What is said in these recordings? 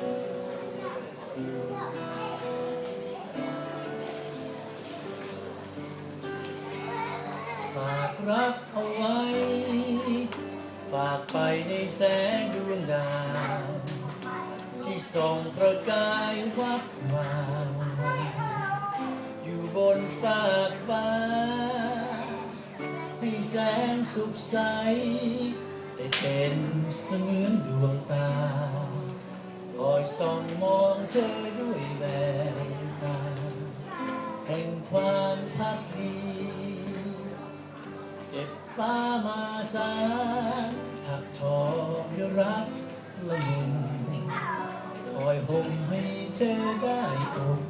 ฝากรักเอาไว้ ฝากไปในแสงดวงดาว ที่ส่องประกายวับวาวอยู่บนฟากฟ้า ให้แสงสุขใส ได้เป็นเสมือนดวงตา คอยส่องมองเธอด้วยแววตาแห่งความพักดีเก็บฟ้ามาสารถักทอด้วยรักละมุนคอยห่มให้เธอได้อบ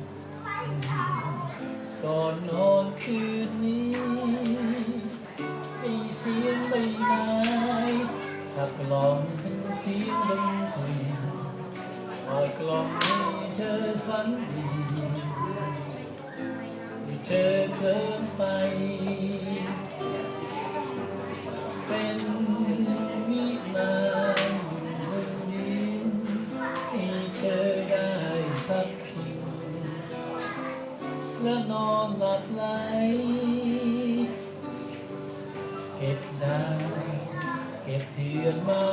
ก่อนนอนคืนนี้มีเสียงใบไม้ขับกล่อมเป็นเสียงดนตรีค อยกล่อมให้เธอฝันดีให้เธอเคลิ้มไป เป็นวิมานบนดินให้เธอได้พักพิงและนอนหลับไหลเก็บดาวเก็บเดือนมา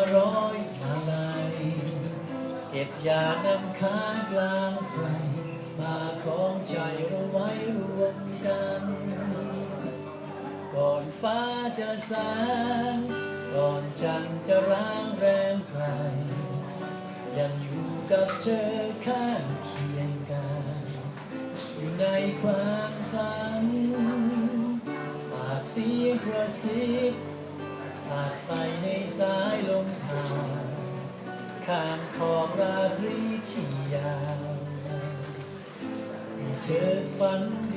บยานำค้างกลางไฟมาของใจเราไว้รวมกัน ก่อนฟ้าจะสางก่อนจันทร์จะร้างแรงไกลยังอยู่กับเธอข้างเคียงกันอยู่ในความฝันปากเสียงกระซิบผาดไปในสายลม ข้ามของราตรีที่ยาวให้เธอฝันดี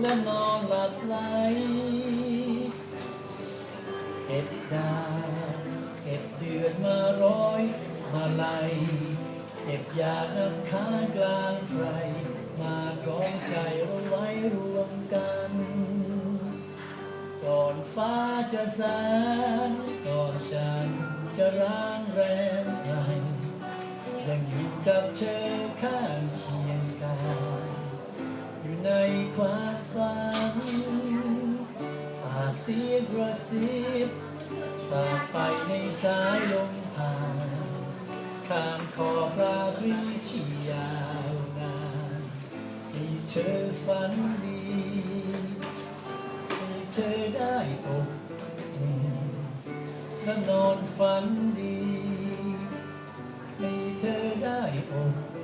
และนอนหลับไหลเก็บดาวเก็บเดือนมาร้อยมาไลยเก็บยาน้ำค้างกลางไฟมาคล้องใจเราไว้รวมกัน ก่อนฟ้าจะสางก่อนจันทร์จะร้างแรมไกลยังอยู่กับเธอข้างเคียงกาย อยู่ในความฝันฝากเสียงกระซิบฝากไปในสายลมผ่านข้ามขอบราตรีที่ยาวนานให้เธอฝันดีให้เธอได้อบอุ่นและนอนฝันดี ให้เธอได้อบ